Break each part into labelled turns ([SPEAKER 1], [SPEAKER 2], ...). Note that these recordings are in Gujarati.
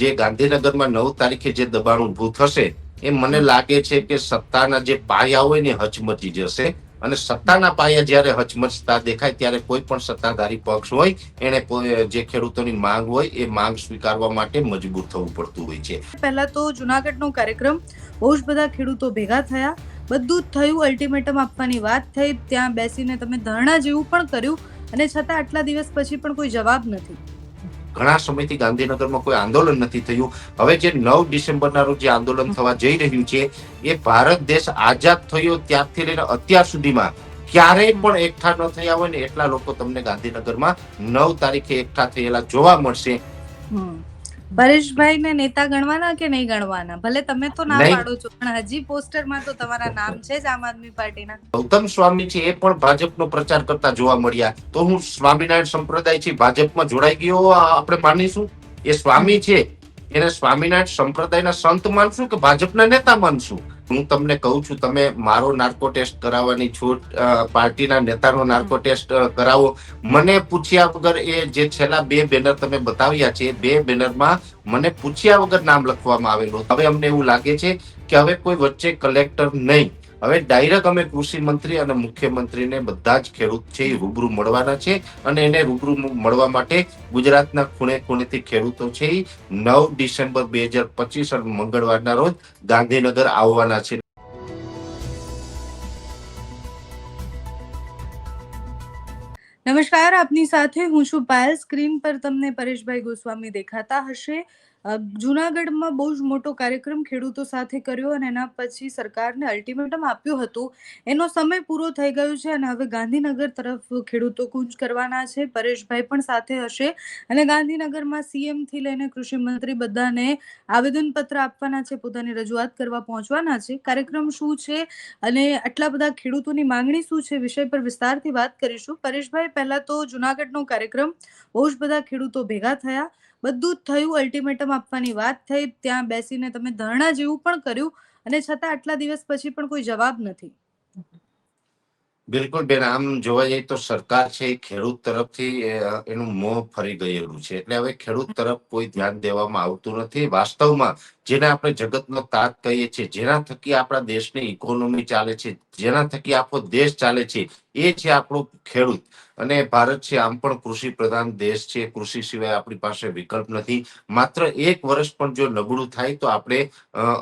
[SPEAKER 1] જે ગાંધીનગરમાં નવ તારીખે જે દબાણ ઊભું થશે, એ મને લાગે છે કે સત્તાના જે પાયા હોય ને હચમચી જશે. અને સત્તાના પાયા જ્યારે હચમચતા દેખાય, ત્યારે કોઈ પણ સત્તાધારી પક્ષ હોય, એને જે ખેડૂતોની માંગ હોય, એ માંગ સ્વીકારવા માટે મજબૂર થવું પડતું હોય છે.
[SPEAKER 2] પહેલા તો જુનાગઢનો કાર્યક્રમ, બહુ જ બધા ખેડૂતો ભેગા થયા. બધું થયું અલ્ટિમેટમ આપવાની વાત થઈ. ત્યાં બેસીને તમે ધરણા જેવું પણ કર્યું. અને છતાં આટલા દિવસ પછી પણ કોઈ જવાબ નથી.
[SPEAKER 1] ઘણા સમયથી ગાંધીનગરમાં કોઈ આંદોલન નથી થયું. હવે જે નવ ડિસેમ્બરના રોજ જે આંદોલન થવા જઈ રહ્યું છે, એ ભારત દેશ આઝાદ થયો ત્યારથી લઈને અત્યાર સુધીમાં ક્યારેય પણ એકઠા ન થયા હોય ને એટલા લોકો તમને ગાંધીનગરમાં નવ તારીખે એકઠા થયેલા જોવા મળશે.
[SPEAKER 2] પરેશભાઈ ને નેતા ગણવાના કે નહીં ગણવાના? ભલે તમે તો ના પાડો છો પણ હજી પોસ્ટરમાં તો તમારા નામ છે જ આમ આદમી પાર્ટીના.
[SPEAKER 1] ગૌતમ સ્વામી છે એ પણ ભાજપનો પ્રચાર કરતા જોવા મળ્યા. તો હું સ્વામિનારાયણ સંપ્રદાય છે ભાજપમાં જોડાઈ ગયો આપણે માનીશું? એ સ્વામી છે એને સ્વામિનારાયણ સંપ્રદાયના સંત માનશું કે ભાજપના નેતા માનશું? હું તમને કહું છું, તમે મારો નાર્કો ટેસ્ટ કરાવવાની છૂટ પાર્ટીના નેતાનો નાર્કો ટેસ્ટ કરાવો. મને પૂછ્યા વગર એ જે છેલ્લા બે બેનર તમે બતાવ્યા છે બે બેનરમાં મને પૂછ્યા વગર નામ લખવામાં આવેલું હવે અમને એવું લાગે છે કે હવે કોઈ વચ્ચે કલેક્ટર નહીં. હવે ડાયરેક્ટ અમે કૃષિ મંત્રી અને મુખ્યમંત્રીને બધા જ ખેડૂત છે રૂબરૂ મળવાના છે અને એને રૂબરૂ મળવા માટે ગુજરાતના ખૂણે ખૂણેથી ખેડૂતો છે નવ ડિસેમ્બર બે હજાર પચીસ અને મંગળવારના રોજ ગાંધીનગર આવવાના છે.
[SPEAKER 2] નમસ્કાર, આપની સાથે હું છું પાયલ. સ્ક્રીન પર તમને પરેશભાઈ ગોસ્વામી દેખાતા હશે. જુનાગઢમાં બહુ જ મોટો કાર્યક્રમ ખેડૂતો સાથે કર્યો અને એના પછી સરકારને અલ્ટિમેટમ આપ્યું હતું. એનો સમય પૂરો થઈ ગયો છે અને હવે ગાંધીનગર તરફ ખેડૂતો કૂચ કરવાના છે. પરેશભાઈ પણ સાથે હશે અને ગાંધીનગરમાં સીએમથી લઈને કૃષિ મંત્રી બધાને આવેદનપત્ર આપવાના છે, પોતાની રજૂઆત કરવા પહોંચવાના છે. કાર્યક્રમ શું છે અને આટલા બધા ખેડૂતોની માંગણી શું છે વિષય પર વિસ્તારથી વાત કરીશું. પરેશભાઈ, પહેલા તો જુનાગઢનો કાર્યક્રમ બહુ જ બધા ખેડૂતો ભેગા થયા. બધું થયું અલ્ટિમેટમ આપવાની વાત થઈ, ત્યાં બેસીને તમે ધરણા જેવું પણ કર્યું અને છતાં આટલા દિવસ પછી પણ કોઈ જવાબ નથી.
[SPEAKER 1] બિલકુલ બેન, આમ જોવા જઈએ તો સરકાર છે ખેડૂત તરફથી એનું મોં ફરી ગયેલું છે. એટલે હવે ખેડૂત તરફ કોઈ ધ્યાન દેવામાં આવતું નથી. વાસ્તવમાં જેને આપણે જગતનો તાત કહીએ છીએ, જેના થકી આપણા દેશની ઇકોનોમી ચાલે છે, જેના થકી આખો દેશ ચાલે છે, એ છે આપણો ખેડૂત. અને ભારત છે, આમ પણ કૃષિ પ્રધાન દેશ છે, કૃષિ સિવાય આપણી પાસે વિકલ્પ નથી. માત્ર એક વર્ષ પણ જો નબળું થાય તો આપણે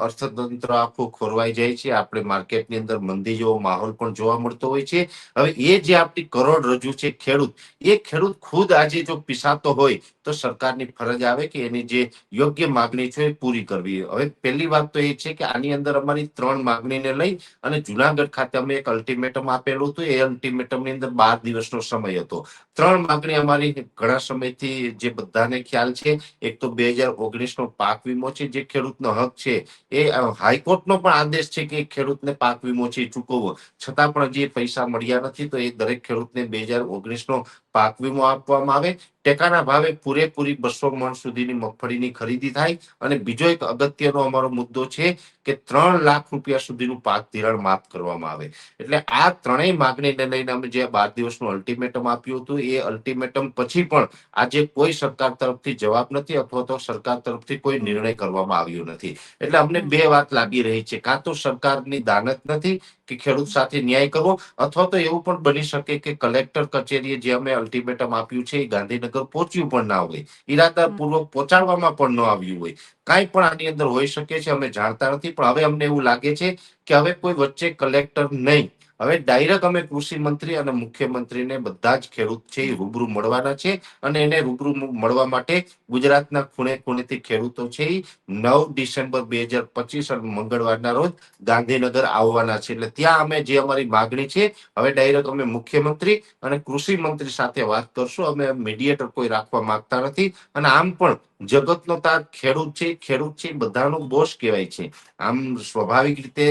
[SPEAKER 1] અર્થતંત્ર આખું ખોરવાઈ જાય છે. આપણે માર્કેટની અંદર મંદી જેવો માહોલ પણ જોવા મળતો હોય છે. હવે એ જે આપણી કરોડરજ્જુ છે ખેડૂત, એ ખેડૂત ખુદ આજે જો પીસાતો હોય તો સરકારની ફરજ આવે કે એની જે યોગ્ય માગણી છે એ પૂરી કરવી. હવે પહેલી વાત તો એ છે કે આની અંદર અમારી ત્રણ માગણીને લઈ અને જુનાગઢ ખાતે અમે એક અલ્ટિમેટમ આપેલું હતું. એ અલ્ટિમેટમની અંદર બાર દિવસનો સમય હતો. ત્રણ માંગણી અમારી ઘણા સમયથી જે બધાને ખ્યાલ છે, એક તો બે હજાર ઓગણીસ નો પાક વીમો છે, જે ખેડૂતનો હક છે, એ હાઈકોર્ટનો પણ આદેશ છે કે ખેડૂતને પાક વીમો છે ચૂકવવો. છતાં પણ હજી પૈસા મળ્યા નથી તો એ દરેક ખેડૂતને બે હજાર ઓગણીસ નો પાક વીમો આપવામાં આવે. ટેકાના ભાવે પૂરેપૂરી બસો મણ સુધીની મગફળીની ખરીદી થાય અને બીજો એક અગત્યનો અમારો મુદ્દો છે કે ત્રણ લાખ રૂપિયા સુધીનું પાક ધિરાણ માફ કરવામાં આવે. એટલે આ ત્રણેય માગણીને લઈને અમે જે બાર દિવસનું અલ્ટિમેટમ આપ્યું હતું એ અલ્ટિમેટમ પછી પણ આજે કોઈ સરકાર તરફથી જવાબ નથી અથવા તો સરકાર તરફથી કોઈ નિર્ણય કરવામાં આવ્યો નથી. એટલે અમને બે વાત લાગી રહી છે. કાં તો સરકારની દાનત નથી કે ખેડૂત સાથે ન્યાય કરવો અથવા તો એવું પણ બની શકે કે કલેક્ટર કચેરીએ જે અમે અલ્ટિમેટમ આપ્યું છે એ ગાંધીનગર પહોંચ્યું પણ ના હોય. ઈરાદાપૂર્વક પહોંચાડવામાં પણ ન આવ્યું હોય. કાંઈ પણ આની અંદર હોઈ શકે છે અમે જાણતા નથી. પણ હવે અમને એવું લાગે છે કે હવે કોઈ વચ્ચે કલેક્ટર નહીં. હવે ડાયરેક્ટ અમે કૃષિ મંત્રી અને મુખ્યમંત્રીને બધા જ ખેડૂત છે રૂબરૂ મળવાના છે અને એને રૂબરૂ મળવા માટે ગુજરાતના ખૂણે ખૂણેથી ખેડૂતો છે નવ ડિસેમ્બર બે હજાર પચીસ અને મંગળવારના રોજ ગાંધીનગર આવવાના છે. એટલે ત્યાં અમે જે અમારી માગણી છે, હવે ડાયરેક્ટ અમે મુખ્યમંત્રી અને કૃષિ મંત્રી સાથે વાત કરશું. અમે મીડિયેટર કોઈ રાખવા માંગતા નથી. અને આમ પણ જગતનો તાર ખેડૂત છે ખેડૂત છે બધાનો બોસ કહેવાય છે. આમ સ્વાભાવિક રીતે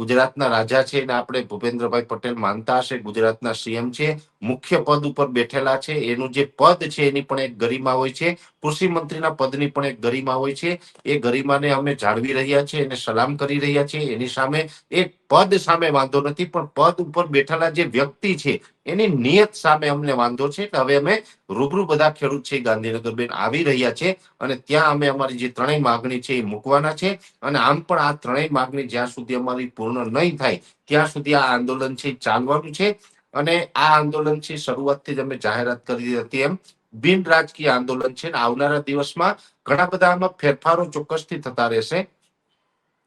[SPEAKER 1] ગુજરાતના રાજા છે ને આપણે ભૂપેન્દ્રભાઈ પટેલ માનતા હશે. ગુજરાતના સીએમ છે. મુખ્ય પદ ઉપર બેઠેલા છે. એનું જે પદ છે એની પણ એક ગરિમા હોય છે. કૃષિ મંત્રીના પદની પણ એક ગરિમા હોય છે. એ ગરિમાને અમે જાળવી રહ્યા છીએ એને સલામ કરી રહ્યા છીએ એની સામે એ પદ સામે વાંધો નથી, પણ પદ ઉપર બેઠેલા જે વ્યક્તિ છે, એની નિયત સામે અમને વાંધો છે. એટલે હવે અમે રૂબરૂ બધા ખેડૂત છે ગાંધીનગર બેન આવી રહ્યા છે અને ત્યાં અમે અમારી જે ત્રણેય માગણી છે એ મૂકવાના છે. અને આમ પણ આ ત્રણેય માગણી જ્યાં સુધી અમારી પૂર્ણ નહીં થાય, ત્યાં સુધી આ આંદોલન છે ચાલવાનું છે. અને આ આંદોલન છે, શરૂઆતથી જ અમે જાહેરાત કરી હતી એમ. બિન રાજકીય આંદોલન છે આવનારા દિવસમાં ઘણા બધા આમાં ફેરફારો ચોક્કસથી થતા રહેશે.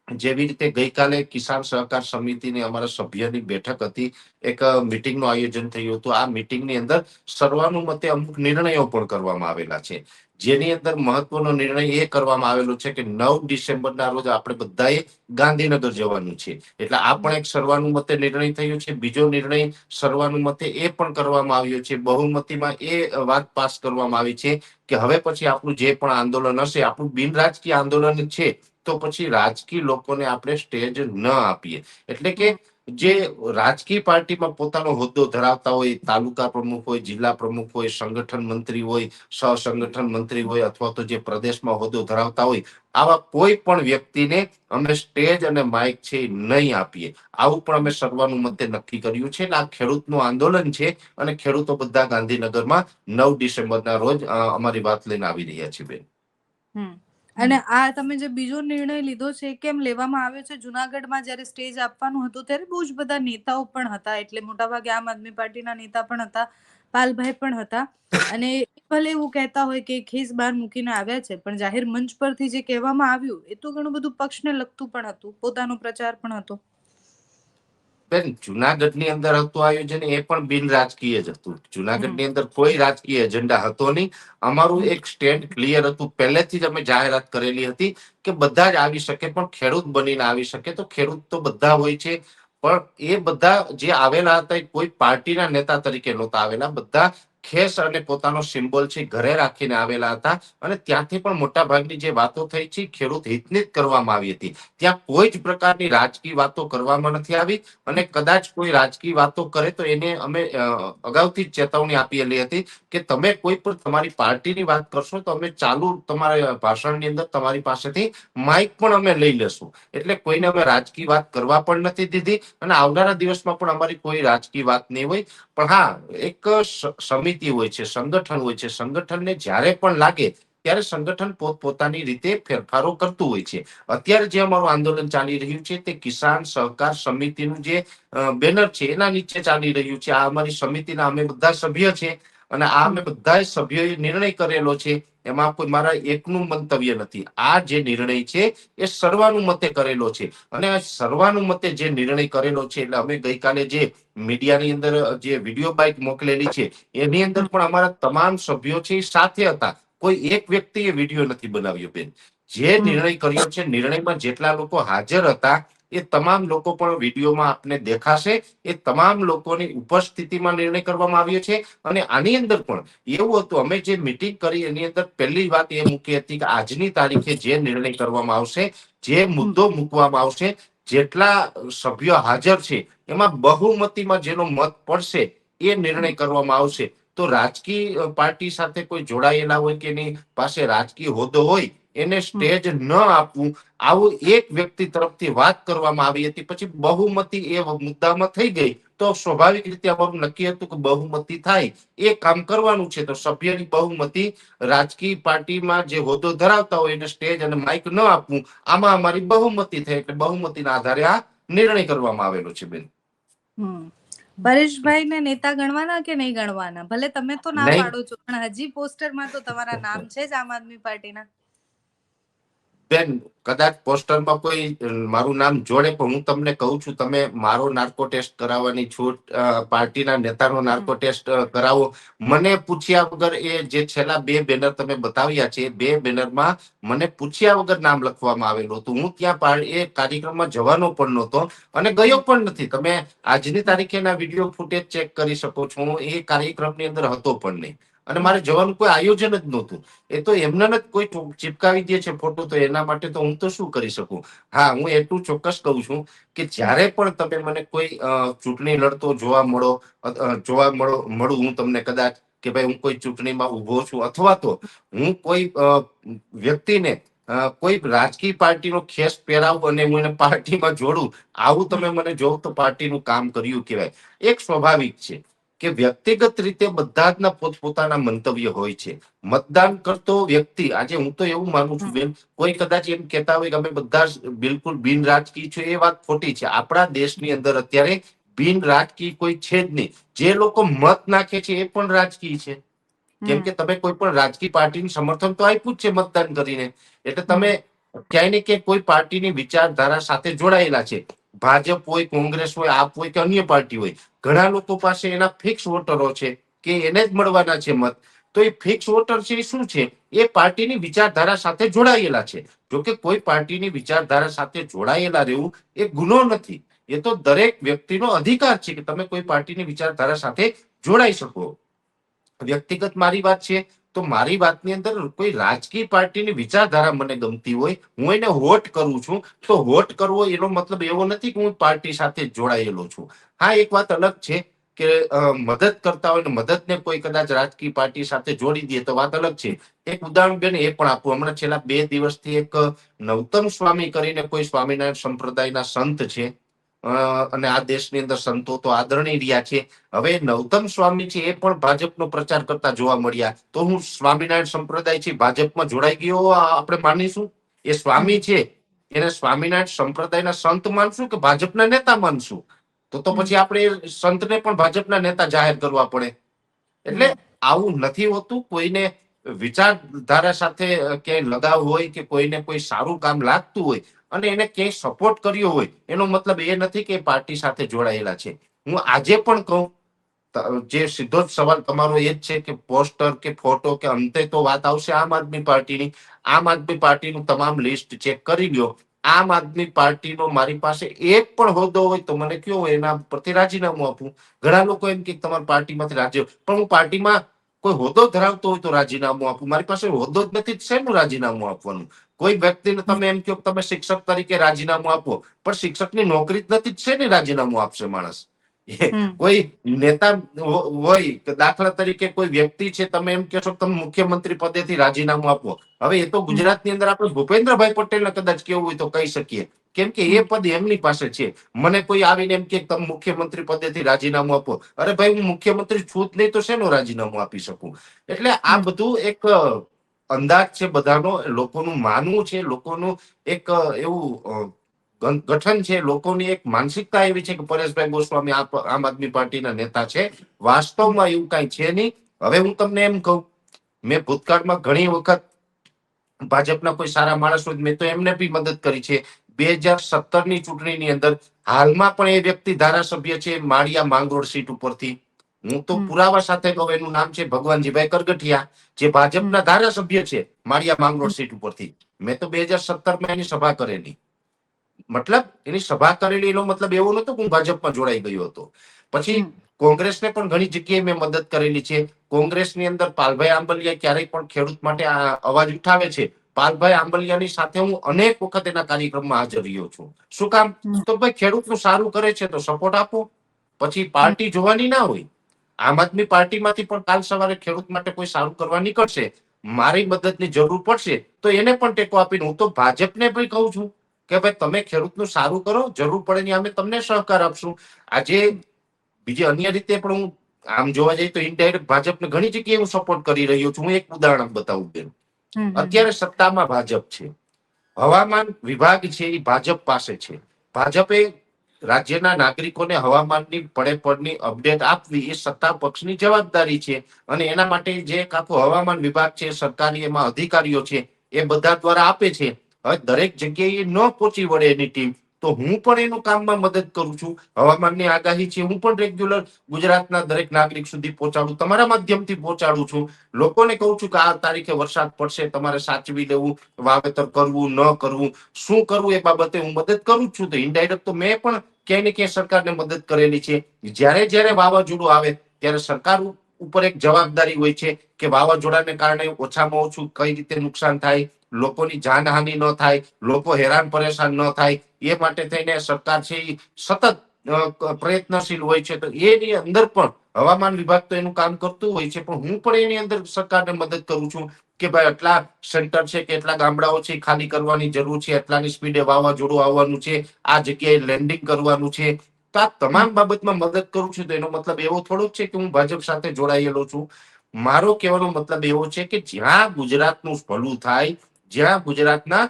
[SPEAKER 1] જેવી રીતે ગઈકાલે કિસાન સહકાર સમિતિની અમારા સભ્યની બેઠક હતી, એક મિટિંગનું આયોજન થયું હતું. આ મિટિંગની અંદર સર્વાનુમતે અમુક નિર્ણયો પણ કરવામાં આવેલા છે. જેની અંદર મહત્વનો નિર્ણય એ કરવામાં આવેલો છે કે નવ ડિસેમ્બરના રોજ આપણે બધાએ ગાંધીનગર જવાનું છે. એટલે આ પણ એક સર્વાનુમતે નિર્ણય થયો છે. બીજો નિર્ણય સર્વાનુમતે એ પણ કરવામાં આવ્યો છે. બહુમતીમાં એ વાત પાસ કરવામાં આવી છે કે હવે પછી આપણું જે પણ આંદોલન હશે, આપણું બિન રાજકીય આંદોલન છે તો પછી રાજકીય લોકોને આપણે સ્ટેજ ન આપીએ. એટલે કે જે રાજકીય પાર્ટીમાં પોતાનો હોદ્દો ધરાવતા હોય, તાલુકા પ્રમુખ હોય, જિલ્લા પ્રમુખ હોય, સંગઠન મંત્રી હોય, સહસંગઠન મંત્રી હોય અથવા તો જે પ્રદેશમાં હોદ્દો ધરાવતા હોય, આવા કોઈ પણ વ્યક્તિને અમે સ્ટેજ અને માઇક છે નહીં આપીએ. આવું પણ અમે સર્વાનુમતે નક્કી કર્યું છે એટલે આ ખેડૂતનું આંદોલન છે અને ખેડૂતો બધા ગાંધીનગરમાં નવ ડિસેમ્બરના રોજ અમારી વાત લઈને આવી રહ્યા છે બેન.
[SPEAKER 2] હમ. અને આ તમે જે બીજો નિર્ણય લીધો છે કેમ લેવામાં આવ્યો છે? જુનાગઢમાં જ્યારે સ્ટેજ આપવાનું હતું ત્યારે બહુ જ બધા નેતાઓ પણ હતા. એટલે મોટાભાગે આમ આદમી પાર્ટીના નેતા પણ હતા, પાલભાઈ પણ હતા. અને ભલે એવું કહેતા હોય કે ખેસ બહાર મૂકીને આવ્યા છે, પણ જાહેર મંચ પરથી જે કહેવામાં આવ્યું, એ તો ઘણું બધું પક્ષને લગતું પણ હતું, પોતાનો પ્રચાર પણ હતો.
[SPEAKER 1] બેન, જુનાગઢની અંદર હતું આયોજન, એ પણ બિન રાજકીય જ હતું. જુનાગઢની અંદર કોઈ રાજકીય એજન્ડા હતો નહીં. અમારું એક સ્ટેન્ડ ક્લિયર હતું. પહેલેથી જ અમે જાહેરાત કરેલી હતી કે બધા જ આવી શકે, પણ ખેડૂત બનીને આવી શકે. તો ખેડૂત તો બધા હોય છે. પણ એ બધા જે આવેલા હતા, એ કોઈ પાર્ટીના નેતા તરીકે નહોતા આવેલા. બધા ખેસ અને પોતાનો સિમ્બોલ છે ઘરે રાખીને આવેલા હતા અને ત્યાંથી પણ મોટા ભાગની જે વાતો થઈ છે ખેડૂત હિતની જ કરવામાં આવી હતી. ત્યાં કોઈ જ પ્રકારની રાજકીય વાતો કરવામાં નથી આવી અને કદાચ કોઈ રાજકીય વાતો કરે તો એને અમે અગાઉથી ચેતવણી આપેલી હતી કે તમે કોઈ પણ તમારી પાર્ટીની વાત કરશો તો અમે ચાલુ તમારા ભાષણની અંદર તમારી પાસેથી માઇક પણ અમે લઈ લેશું. એટલે કોઈને અમે રાજકીય વાત કરવા પણ નથી દીધી અને આવનારા દિવસમાં પણ અમારી કોઈ રાજકીય વાત નહીં હોય. પણ હા, એક સમિતિ હોય છે, સંગઠન હોય છે, સંગઠનને જ્યારે પણ લાગે ત્યારે સંગઠન પોતપોતાની રીતે ફેરફારો કરતું હોય છે. અત્યારે જે અમારું આંદોલન ચાલી રહ્યું છે તે કિસાન સહકાર સમિતિનું જે બેનર છે એના નીચે ચાલી રહ્યું છે. આ અમારી સમિતિના અમે બધા સભ્ય છે અને આ અમે બધા સભ્યોએ નિર્ણય કરેલો છે એમાં કોઈ મારા એકનું મંતવ્ય નથી. આ જે નિર્ણય છે એ સર્વાનુમતે કરેલો છે. અને આ સર્વાનુમતે જે નિર્ણય કરેલો છે એટલે અમે ગઈકાલે જે મીડિયાની અંદર જે વીડિયો બાઇક મોકલેલી છે એની અંદર પણ અમારા તમામ સભ્યો છે સાથે હતા. કોઈ એક વ્યક્તિએ વીડિયો નથી બનાવ્યો બેન. જે નિર્ણય કર્યો છે નિર્ણયમાં જેટલા લોકો હાજર હતા એ તમામ લોકો પણ વિડીયોમાં આપને દેખાશે. એ તમામ લોકોની ઉપસ્થિતિમાં નિર્ણય કરવામાં આવ્યો છે. અને આની અંદર પણ એવું હતું અમે જે મિટિંગ કરી એની અંદર પહેલી વાત એ મૂકી હતી કે આજની તારીખે જે નિર્ણય કરવામાં આવશે જે મુદ્દો મૂકવામાં આવશે જેટલા સભ્યો હાજર છે એમાં બહુમતીમાં જેનો મત પડશે એ નિર્ણય કરવામાં આવશે. તો રાજકીય પાર્ટી સાથે કોઈ જોડાયેલા હોય કે એની પાસે રાજકીય હોદ્દો હોય એને સ્ટેજ ન આપવું આવું એક વ્યક્તિ તરફથી વાત કરવામાં આવી હતી. પછી બહુમતી એ મુદ્દામાં થઈ ગઈ. તો સ્વાભાવિક રીતે અમારું નક્કી હતું કે બહુમતી થાય. એ કામ કરવાનું છે. તો સભ્યની બહુમતી રાજકીય પાર્ટીમાં જે હોદ્દો ધરાવતા હોય એને સ્ટેજ અને માઇક ન આપવું. આમાં અમારી બહુમતી થઈ. એટલે બહુમતીના આધારે આ નિર્ણય કરવામાં આવેલો છે બેન.
[SPEAKER 2] હમ. પરેશભાઈ ને નેતા ગણવાના કે નહીં ગણવાના? ભલે તમે તો ના પાડો છો પણ હજી પોસ્ટરમાં તો તમારા નામ છે જ આમ આદમી પાર્ટીના.
[SPEAKER 1] બેન કદાચ પોસ્ટરમાં કોઈ મારું નામ જોડે પણ હું તમને કહું છું તમે મારો નાર્કો ટેસ્ટ કરાવવાની છૂટ પાર્ટીના નેતાનો નાર્કો ટેસ્ટ કરાવો. મને પૂછ્યા વગર એ જે છેલ્લા બે બેનર તમે બતાવ્યા છે એ બે બેનરમાં મને પૂછ્યા વગર નામ લખવામાં આવેલું હતું. હું ત્યાં એ કાર્યક્રમમાં જવાનો પણ નહોતો અને ગયો પણ નથી. તમે આજની તારીખે એના વીડિયો ફૂટેજ ચેક કરી શકો છો. હું એ કાર્યક્રમની અંદર હતો પણ નહીં. અને મારે જવાનું કોઈ આયોજન જ નહોતું. એ તો એમને જ કોઈ ચિપકાવી દે છે ફોટો, તો એના માટે તો હું તો શું કરી શકું? હા, હું એટલું ચોક્કસ કહું છું કે જ્યારે પણ તમે મને કોઈ ચૂંટણી લડતો જોવા મળો જોવા મળો, મળું હું તમને કદાચ કે ભાઈ હું કોઈ ચૂંટણીમાં ઊભો છું, અથવા તો હું કોઈ વ્યક્તિને કોઈ રાજકીય પાર્ટીનો ખેસ પહેરાવું અને હું એને પાર્ટીમાં જોડું, આવું તમે મને જોવ તો પાર્ટીનું કામ કર્યું કહેવાય. એક સ્વાભાવિક છે. કે વ્યક્તિગત રીતે બધા જ પોતપોતાના મંતવ્ય હોય છે. મતદાન કરતો વ્યક્તિ, આજે હું તો એવું માનું છું, બેન, કોઈ કદાચ એમ કહેતા હોય કે અમે બધા બિલકુલ બિન રાજકીય છે, એ વાત ખોટી છે. આપણા દેશની અંદર અત્યારે બિન રાજકીય કોઈ છે જ નહીં. જે લોકો મત નાખે છે, એ પણ રાજકીય છે. કેમ કે તમે કોઈ પણ રાજકીય પાર્ટીનું સમર્થન તો આપ્યું જ છે મતદાન કરીને. એટલે તમે ક્યાંય ને ક્યાંય કોઈ પાર્ટીની વિચારધારા સાથે જોડાયેલા છે. ભાજપ હોય, કોંગ્રેસ હોય, આપ હોય કે અન્ય પાર્ટી હોય, ઘણા લોકો પાસે એના ફિક્સ વોટરો છે કે એને જ મળવાના છે મત. તો એ ફિક્સ વોટર છે એ શું છે? એ પાર્ટીની વિચારધારા સાથે જોડાયેલા છે. જો કે કોઈ પાર્ટીની વિચારધારા સાથે જોડાયેલા રહેવું એ ગુનો નથી. એ તો દરેક વ્યક્તિનો અધિકાર છે કે તમે કોઈ પાર્ટીની વિચારધારા સાથે જોડાઈ શકો. વ્યક્તિગત મારી વાત છે તો મારી વાતની અંદર કોઈ રાજકીય પાર્ટીની વિચારધારા મને ગમતી હોય, હું એને વોટ કરું છું, તો વોટ કરવો એનો મતલબ એવો નથી કે હું પાર્ટી સાથે જોડાયેલો છું. હા, એક વાત અલગ છે કે મદદ કરતા હોય ને મદદને કોઈ કદાચ રાજકીય પાર્ટી સાથે જોડી દે તો વાત અલગ છે. એક ઉદાહરણ બેન એ પણ આપું. હમણાં છેલ્લા બે દિવસથી એક નવતમ સ્વામી કરીને કોઈ સ્વામિનારાયણ સંપ્રદાયના સંત છે. અને આ દેશની અંદર સંતો તો આદરણીય રહ્યા છે. હવે નવતમ સ્વામી છે એ પણ ભાજપનો પ્રચાર કરતા જોવા મળ્યા. તો હું સ્વામિનારાયણ સંપ્રદાય છે ભાજપમાં જોડાઈ ગયો આપણે માનીશું? એ સ્વામી છે, એને સ્વામિનારાયણ સંપ્રદાયના સંત માનશું કે ભાજપના નેતા માનશું? તો તો પછી આપણે સંતને પણ ભાજપના નેતા જાહેર કરવા પડે. એટલે આવું નથી હોતું, કોઈને વિચારધારા સાથે ક્યાંય લગાવ હોય કે કોઈને કોઈ સારું કામ લાગતું હોય અને એને ક્યાંય સપોર્ટ કર્યો હોય, એનો મતલબ એ નથી કે પાર્ટી સાથે જોડાયેલા છે. હું આજે પણ કહું જે સીધો જ સવાલ તમારો એ જ છે કે પોસ્ટર કે ફોટો કે અંતે તો વાત આવશે આમ આદમી પાર્ટીની. આમ આદમી પાર્ટીનું તમામ લિસ્ટ ચેક કરી લ્યો. આમ આદમી પાર્ટીનો મારી પાસે એક પણ હોદ્દો હોય તો મને કયો એના પરથી રાજીનામું આપું. ઘણા લોકો એમ કે તમારી પાર્ટીમાંથી રાજી પણ હું પાર્ટીમાં કોઈ હોદ્દો ધરાવતો હોય તો રાજીનામું આપું. મારી પાસે હોદ્દો જ નથી શેનું રાજીનામું આપવાનું? કોઈ વ્યક્તિને તમે એમ કહો તમે શિક્ષક તરીકે રાજીનામું આપો પણ શિક્ષકની નોકરી જ નથી છે ને રાજીનામું આપશે માણસ? કોઈ નેતા હોય કે દાખલા તરીકે કોઈ વ્યક્તિ છે તમે એમ કહેશો તમે મુખ્યમંત્રી પદેથી રાજીનામું આપો. હવે એ તો ગુજરાતની અંદર આપણે ભૂપેન્દ્રભાઈ પટેલને કદાચ કેવું હોય તો કહી શકીએ. કેમ કે એ પદ એમની પાસે છે. મને કોઈ આવીને એમ કે તમે મુખ્યમંત્રી પદેથી રાજીનામું આપો. અરે ભાઈ હું મુખ્યમંત્રી છું જ નહીં તો શેનું રાજીનામું આપી શકું? એટલે આ બધું એક અંદાજ છે બધાનો, લોકોનું માનવું છે, લોકોનું એક એવું ગઠન છે, લોકોની એક માનસિકતા એવી છે કે પરેશભાઈ ગોસ્વામી આમ આદમી પાર્ટીના નેતા છે. વાસ્તવમાં એવું કઈ છે નહીં. હવે હું તમને એમ કહું, મેં ભૂતકાળમાં ઘણી વખત ભાજપના કોઈ સારા માણસ મેં તો એમને બી મદદ કરી છે. બે હજાર સત્તરની ચૂંટણીની અંદર હાલમાં પણ એ વ્યક્તિ ધારાસભ્ય છે, માળિયા માંગરોળ સીટ ઉપરથી. હું તો પુરાવા સાથે કહું એનું નામ છે ભગવાનજીભાઈ કરગઠિયા જે ભાજપના ધારાસભ્ય છે માળિયા માંગરોળ સીટ ઉપરથી. મેં તો બે હજાર એની સભા કરેલી. મતલબ એની સભા કરેલી એનો મતલબ એવો નતો હું ભાજપમાં જોડાઈ ગયો હતો. પછી. કોંગ્રેસને પણ ઘણી જગ્યાએ મેં મદદ કરેલી છે. કોંગ્રેસની અંદર પાલભાઈ આંબલિયા ક્યારેય પણ ખેડૂત માટે અવાજ ઉઠાવે છે. પાલભાઈ આંબલિયાની સાથે હું અનેક વખત એના કાર્યક્રમમાં હાજર રહ્યો છું. શું કામ? તો ભાઈ ખેડૂતનું સારું કરે છે તો સપોર્ટ આપો. પછી પાર્ટી જોવાની ના હોય. આમ આદમી પાર્ટીમાંથી પણ કાલ સવારે ખેડૂત માટે કોઈ સારું કરવા નીકળશે મારી મદદની જરૂર પડશે તો એને પણ ટેકો આપીને હું તો ભાજપને પણ કહું છું કે ભાઈ તમે ખેડૂતનું સારું કરો જરૂર પડે ને અમે તમને સહકાર આપશું. આજે બીજી અન્ય રીતે પણ હું આમ જોવા જઈએ તો ઇનડાયરેક્ટ ભાજપને ઘણી જગ્યાએ હું સપોર્ટ કરી રહ્યો છું. હું એક ઉદાહરણ બતાવું બેન. અત્યારે સત્તામાં ભાજપ છે. હવામાન વિભાગ છે એ ભાજપ પાસે છે. ભાજપે રાજ્યના નાગરિકોને હવામાનની પડે પડની અપડેટ આપવી એ સત્તા પક્ષની જવાબદારી છે. અને એના માટે જે એક હવામાન વિભાગ છે, સરકારી એમાં અધિકારીઓ છે, એ બધા દ્વારા આપે છે. હવે દરેક જગ્યાએ ન પહોંચી વળે એની ટીમ. તો હું પણ એનું કામમાં મદદ કરું છું. હવામાનની આગાહી છે, હું પણ રેગ્યુલર ગુજરાતના દરેક નાગરિક સુધી પહોંચાડું, તમારા માધ્યમથી પહોંચાડું છું. લોકોને કહું છું કે આ તારીખે વરસાદ પડશે, તમારે સાચવી લેવું, વાવેતર કરવું, ન કરવું, શું કરવું એ બાબતે હું મદદ કરું છું. તો ઇનડાયરેક્ટ તો મેં પણ ક્યાંય ને સરકારને મદદ કરેલી છે? જ્યારે જ્યારે વાવાઝોડું આવે, ત્યારે સરકાર ઉપર એક જવાબદારી હોય છે કે વાવાઝોડાને કારણે ઓછામાં ઓછું કઈ રીતે નુકસાન થાય, લોકોની જાનહાનિ ન થાય, લોકો હેરાન પરેશાન ન થાય. એ માટે થઈને સરકાર છે સતત પ્રયત્નશીલ હોય છે. તો એની અંદર પણ હવામાન વિભાગ તો એનું કામ કરતું હોય છે. પણ હું પણ એની અંદર સરકારને મદદ કરું છું કે ભાઈ આટલા સેન્ટર છે કે એટલા ગામડાઓ છે, ખાલી કરવાની જરૂર છે એટલાની સ્પીડે વાવાઝોડું આવવાનું છે, આ જગ્યાએ લેન્ડિંગ કરવાનું છે. તો આ તમામ બાબતમાં મદદ કરું છું. તો એનો મતલબ એવો થોડો છે કે હું ભાજપ સાથે જોડાયેલો છું. મારો કહેવાનો મતલબ એવો છે કે જ્યાં ગુજરાતનું ભલું થાય, જ્યાં ગુજરાતના.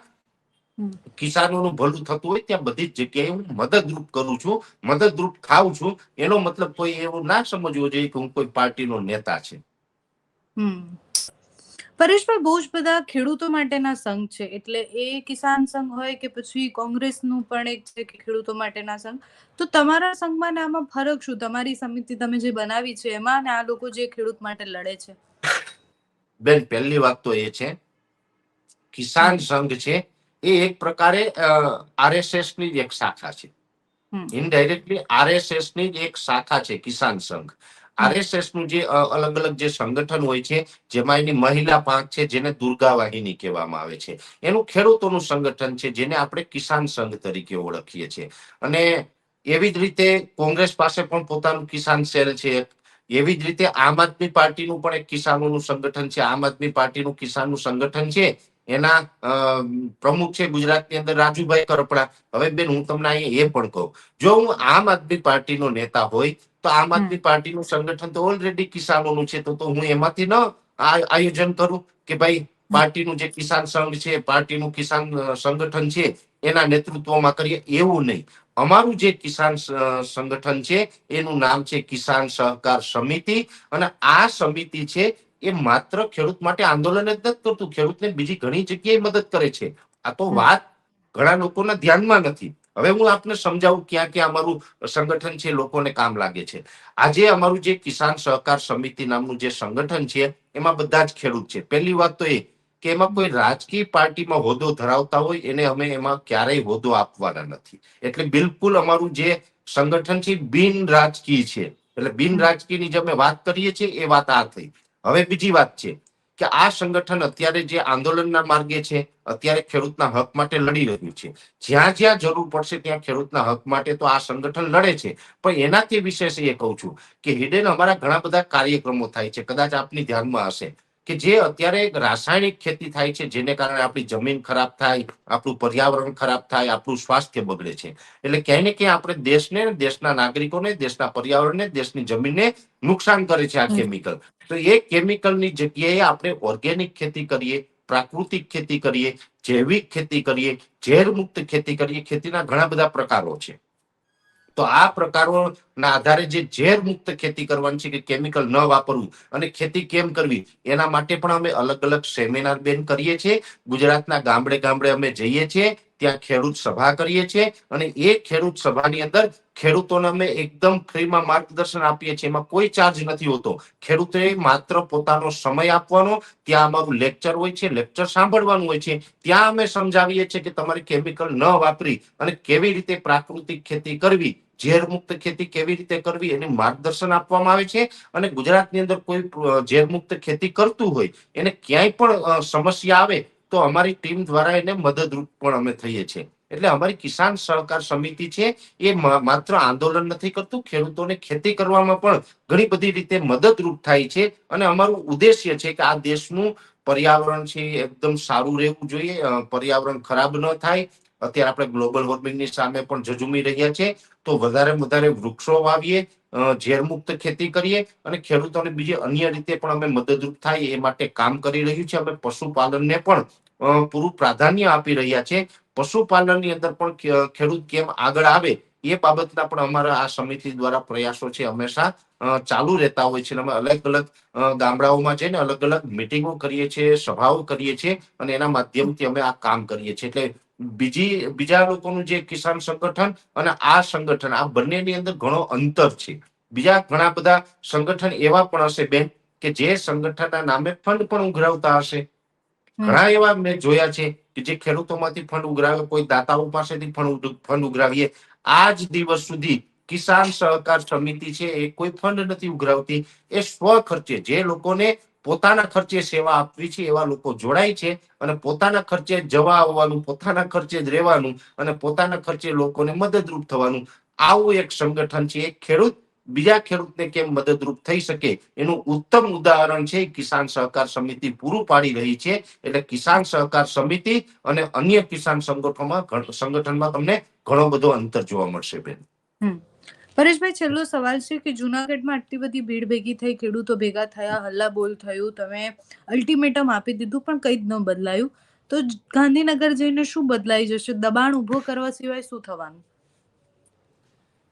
[SPEAKER 1] કિસાનોનું ભલું થતું હોય ત્યાં બધી જ જગ્યાએ હું મદદરૂપ કરું છું મદદરૂપ થાઉં છું. એનો મતલબ કોઈ એવું ના સમજવો જોઈએ કે હું કોઈ પાર્ટીનો નેતા છે.
[SPEAKER 2] પરેશભાઈ બહુ જ બધા ખેડૂતો માટેના સંઘ છે. એટલે એ કિસાન સંઘ હોય કે પછી કોંગ્રેસનું પણ એક છે કે ખેડૂતો માટેના સંઘ. તો તમારા સંઘમાં ને આમાં ફરક શું? તમારી સમિતિ તમે જે બનાવી છે એમાં ને આ લોકો જે ખેડૂત માટે લડે છે?
[SPEAKER 1] બેન પહેલી વાત તો એ છે. કિસાન સંઘ છે એ એક પ્રકારે આરએસએસની જ એક શાખા છે. ઇનડાયરેક્ટલી આરએસએસની જ એક શાખા છે કિસાન સંઘ. આરએસએસનું જે અલગ અલગ જે સંગઠન હોય છે જેમાં એની મહિલા પાંખ છે જેને દુર્ગા વાહિની કહેવામાં આવે છે. એનું ખેડૂતોનું સંગઠન છે જેને આપણે કિસાન સંઘ તરીકે ઓળખીએ છીએ. અને એવી જ રીતે કોંગ્રેસ પાસે પણ પોતાનું કિસાન સેલ છે. એવી જ રીતે આમ આદમી પાર્ટીનું પણ એક કિસાનોનું સંગઠન છે. આમ આદમી પાર્ટીનું કિસાનનું સંગઠન છે. એના પ્રમુખ છે ગુજરાતની અંદર રાજુભાઈ કરપડા. હવે બેન હું તમને અહીંયા એ પણ કહું. જો હું આમ આદમી પાર્ટીનો નેતા હોય તો આમ આદમી પાર્ટીનું સંગઠન તો ઓલરેડી કિસાનોનું છે તો તો હું એમાંથી ન આયોજન કરું કે ભાઈ પાર્ટીનું જે કિસાન સંઘ છે પાર્ટીનું કિસાન સંગઠન છે એના નેતૃત્વમાં કરીએ એવું નહીં. અમારું જે કિસાન સંગઠન છે એનું નામ છે કિસાન સહકાર સમિતિ. અને આ સમિતિ છે એ માત્ર ખેડૂત માટે આંદોલન જ નથી કરતું ખેડૂતને બીજી ઘણી જગ્યાએ મદદ કરે છે. આ તો વાત ઘણા લોકોના ધ્યાનમાં નથી. હવે હું આપને સમજાવું ક્યાં ક્યાં અમારું સંગઠન છે લોકોને કામ લાગે છે. આજે અમારું જે કિસાન સહકાર સમિતિ નામનું જે સંગઠન છે એમાં બધા જ ખેડૂત છે. પહેલી વાત તો એ કે એમાં કોઈ રાજકીય પાર્ટીમાં હોદ્દો ધરાવતા હોય એને અમે એમાં ક્યારેય હોદ્દો આપવાના નથી. એટલે બિલકુલ અમારું જે સંગઠન છે બિન રાજકીય છે. એટલે બિન રાજકીયની જે અમે વાત કરીએ છીએ એ વાત આ થઈ. હવે બીજી વાત છે કે આ સંગઠન અત્યારે જે આંદોલનના માર્ગે છે, અત્યારે ખેડૂતના હક માટે લડી રહ્યું છે. જ્યાં જ્યાં જરૂર પડશે ત્યાં ખેડૂતના હક માટે તો આ સંગઠન લડે છે. પણ એનાથી વિશેષ એ કહું છું કે હિડેન અમારા ઘણા બધા કાર્યક્રમો થાય છે. કદાચ આપની ધ્યાનમાં હશે. કે જે અત્યારે રાસાયણિક ખેતી થાય છે જેને કારણે આપણી જમીન ખરાબ થાય આપણું પર્યાવરણ ખરાબ થાય આપણું સ્વાસ્થ્ય બગડે છે. એટલે ક્યાંય ને ક્યાંય આપણે દેશને દેશના નાગરિકોને દેશના પર્યાવરણને દેશની જમીનને નુકસાન કરે છે આ કેમિકલ તો એ કેમિકલની જગ્યાએ આપણે ઓર્ગેનિક ખેતી કરીએ પ્રાકૃતિક ખેતી કરીએ જૈવિક ખેતી કરીએ ઝેર મુક્ત ખેતી કરીએ ખેતીના ઘણા બધા પ્રકારો છે. તો આ પ્રકારોના આધારે જે ઝેર મુક્ત ખેતી કરવાની છે કે કેમિકલ ન વાપરવું અને ખેતી કેમ કરવી, એના માટે પણ અમે અલગ અલગ સેમિનાર બેન કરીએ છીએ. ગુજરાતના ગામડે ગામડે અમે જઈએ છીએ, ત્યાં ખેડૂત સભા કરીએ છીએ અને એ ખેડૂત સભાની અંદર ખેડૂતોને અમે એકદમ ફ્રીમાં માર્ગદર્શન આપીએ છીએ. એમાં કોઈ ચાર્જ નથી હોતો. ખેડૂતોએ માત્ર પોતાનો સમય આપવાનો, ત્યાં અમારું લેક્ચર હોય છે લેક્ચર સાંભળવાનું હોય છે. ત્યાં અમે સમજાવીએ છીએ કે તમારે કેમિકલ ન વાપરી અને કેવી રીતે પ્રાકૃતિક ખેતી કરવી ઝેર મુક્ત ખેતી કેવી રીતે કરવી એની માર્ગદર્શન આપવામાં આવે છે અને ગુજરાતની અંદર કોઈ ઝેરમુક્ત ઝેર મુક્ત ખેતી કરતું હોય, એને ક્યાંય પણ સમસ્યા આવે તો અમારી ટીમ દ્વારા એને મદદરૂપ પણ અમે થઈએ છીએ એટલે અમારી કિસાન સહકાર સમિતિ છે એ માત્ર આંદોલન નથી કરતું, ખેડૂતોને ખેતી કરવામાં પણ ઘણી બધી રીતે મદદરૂપ થાય છે અને અમારું ઉદ્દેશ્ય છે કે આ દેશનું પર્યાવરણ છે એકદમ સારું રહેવું જોઈએ પર્યાવરણ ખરાબ ન થાય અત્યારે આપણે ગ્લોબલ વોર્મિંગની સામે પણ ઝઝુમી રહ્યા છે, તો વધારે વધારે વૃક્ષો વાવીએ ઝેરમુક્ત ખેતી કરીએ અને ખેડૂતોને બીજી અન્ય રીતે પણ અમે મદદરૂપ થાય એ માટે કામ કરી રહ્યું છે. અમે પશુપાલનને પણ પૂરું પ્રાધાન્ય આપી રહ્યા છે. પશુપાલનની અંદર પણ ખેડૂત કેમ આગળ આવે એ બાબતના પણ અમારા આ સમિતિ દ્વારા પ્રયાસો છે હંમેશા ચાલુ રહેતા હોય છે. અમે અલગ અલગ ગામડાઓમાં જઈને અલગ અલગ મિટિંગો કરીએ છીએ, સભાઓ કરીએ છીએ અને એના માધ્યમથી અમે આ કામ કરીએ છીએ. એટલે બીજી બીજા લોકોનું જે કિસાન સંગઠન અને આ સંગઠન આ બંનેની અંદર ઘણો અંતર છે. બીજા ઘણા બધા સંગઠન એવા પણ હશે બેન કે જે સંગઠનના નામે ફંડ પણ ઉઘરાવતા હશે. ઘણા એવા મેં જોયા છે કે જે ખેડૂતોમાંથી ફંડ ઉઘરાવે કોઈ દાતાઓ પાસેથી ફંડ ફંડ ઉઘરાવીએ. આજ દિવસ સુધી કિસાન સહકાર સમિતિ છે એ કોઈ ફંડ નથી ઉઘરાવતી. એ સ્વ ખર્ચે જે લોકોને પોતાના ખર્ચે સેવા આપવી છે, એવા લોકો જોડાય છે અને પોતાના ખર્ચે જવા આવવાનું, પોતાના ખર્ચે જ રહેવાનું અને પોતાના ખર્ચે લોકોને મદદરૂપ થવાનું. આવું એક સંગઠન છે, એક ખેડૂત, બીજા ખેડૂતને કેમ મદદરૂપ થઈ શકે? એનું ઉત્તમ ઉદાહરણ છે, કિસાન સહકાર સમિતિ પૂરું પાડી રહી છે. એટલે કિસાન સહકાર સમિતિ અને અન્ય કિસાન સંગઠનમાં સંગઠનમાં તમને ઘણો બધો અંતર જોવા મળશે બેન.
[SPEAKER 2] પરેશભાઈ છેલ્લો સવાલ છે કે જુનાગઢમાં આટલી બધી ભીડ ભેગી થઈ ખેડૂતો ભેગા થયા હલ્લા બોલ થયું તમે અલ્ટિમેટમ આપી દીધું પણ કંઈ જ ન બદલાયું. તો ગાંધીનગર જઈને શું બદલાઈ જશે? દબાણ ઊભો કરવા સિવાય શું થવાનું?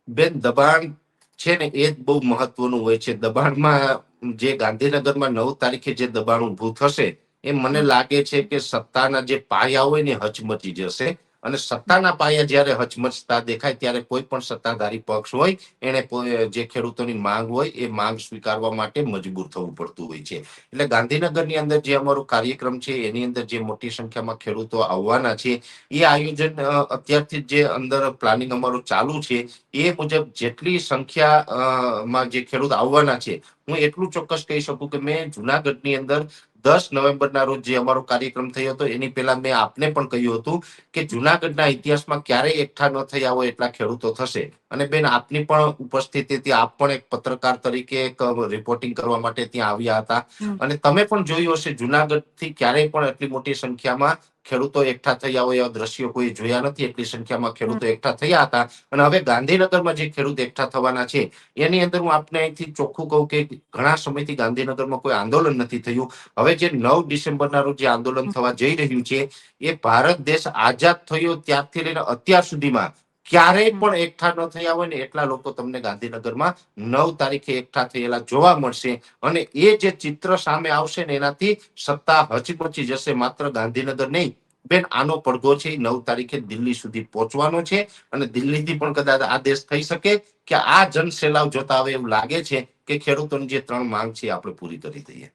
[SPEAKER 1] બેન દબાણ છે ને એ જ બહુ મહત્વનું હોય છે. દબાણમાં જે ગાંધીનગરમાં નવ તારીખે જે દબાણ ઊભું થશે એ મને લાગે છે કે સત્તાના જે પાયા હોય ને હચમચી જશે. અને સત્તાના પાયા જ્યારે હચમચતા દેખાય ત્યારે કોઈ પણ સત્તાધારી પક્ષ હોય એને જે ખેડૂતોની માંગ હોય એ માંગ સ્વીકારવા માટે મજબૂર થવું પડતું હોય છે. એટલે ગાંધીનગરની અંદર જે અમારો કાર્યક્રમ છે એની અંદર જે મોટી સંખ્યામાં ખેડૂતો આવવાના છે એ આયોજન અત્યારથી જે અંદર પ્લાનિંગ અમારું ચાલુ છે એ મુજબ જેટલી સંખ્યા અ, માં જે ખેડૂત આવવાના છે હું એટલું ચોક્કસ કહી શકું કે મેં જુનાગઢની અંદર દસ નવેમ્બરના રોજ જે અમારો કાર્યક્રમ થયો હતો એની પહેલા મેં આપને પણ કહ્યું હતું કે જુનાગઢના ઇતિહાસમાં ક્યારેય એકઠા ન થયા હોય એટલા ખેડૂતો થશે. અને બેન આપની પણ ઉપસ્થિતિથી આપ પણ એક પત્રકાર તરીકે એક રિપોર્ટિંગ કરવા માટે ત્યાં આવ્યા હતા. અને તમે પણ જોયું હશે જુનાગઢથી ક્યારેય પણ એટલી મોટી સંખ્યામાં ખેડૂતો એકઠા થયા હોય એવા દ્રશ્યો કોઈ જોયા નથી. એટલી સંખ્યામાં ખેડૂતો એકઠા થયા હતા. અને હવે ગાંધીનગરમાં જે ખેડૂત એકઠા થવાના છે એની અંદર હું આપને અહીંથી ચોખ્ખું કહું કે ઘણા સમયથી ગાંધીનગરમાં કોઈ આંદોલન નથી થયું. હવે જે નવ ડિસેમ્બરના રોજ જે આંદોલન થવા જઈ રહ્યું છે એ ભારત દેશ આઝાદ થયો ત્યારથી લઈને અત્યાર સુધીમાં ક્યારેય પણ એકઠા ન થયા હોય ને એટલા લોકો તમને ગાંધીનગરમાં નવ તારીખે એકઠા થયેલા જોવા મળશે. અને એ જે ચિત્ર સામે આવશે ને એનાથી સત્તા હચીપચી જશે માત્ર ગાંધીનગર નહીં. બેન આનો પડઘો છે નવ તારીખે દિલ્હી સુધી પહોંચવાનો છે અને દિલ્હીથી પણ કદાચ આદેશ થઈ શકે કે આ જનસેલાવ જોતા હવે એવું લાગે છે કે ખેડૂતોની જે ત્રણ માંગ છે આપણે પૂરી કરી દઈએ.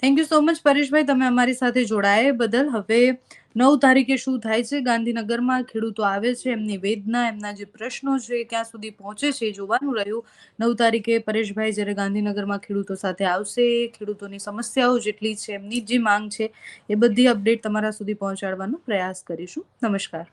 [SPEAKER 2] થેન્ક યુ સો મચ પરેશભાઈ. તમે અમારી સાથે જોડાયા બદલ. હવે નવ તારીખે શું થાય છે? ગાંધીનગરમાં ખેડૂતો આવે છે, એમની વેદના, એમના જે પ્રશ્નો છે ક્યાં સુધી પહોંચે છે જોવાનું રહ્યું. નવ તારીખે પરેશભાઈ જ્યારે ગાંધીનગરમાં ખેડૂતો સાથે આવશે, ખેડૂતોની સમસ્યાઓ જેટલી છે, એમની જે માંગ છે, એ બધી અપડેટ તમારા સુધી પહોંચાડવાનો પ્રયાસ કરીશું. નમસ્કાર.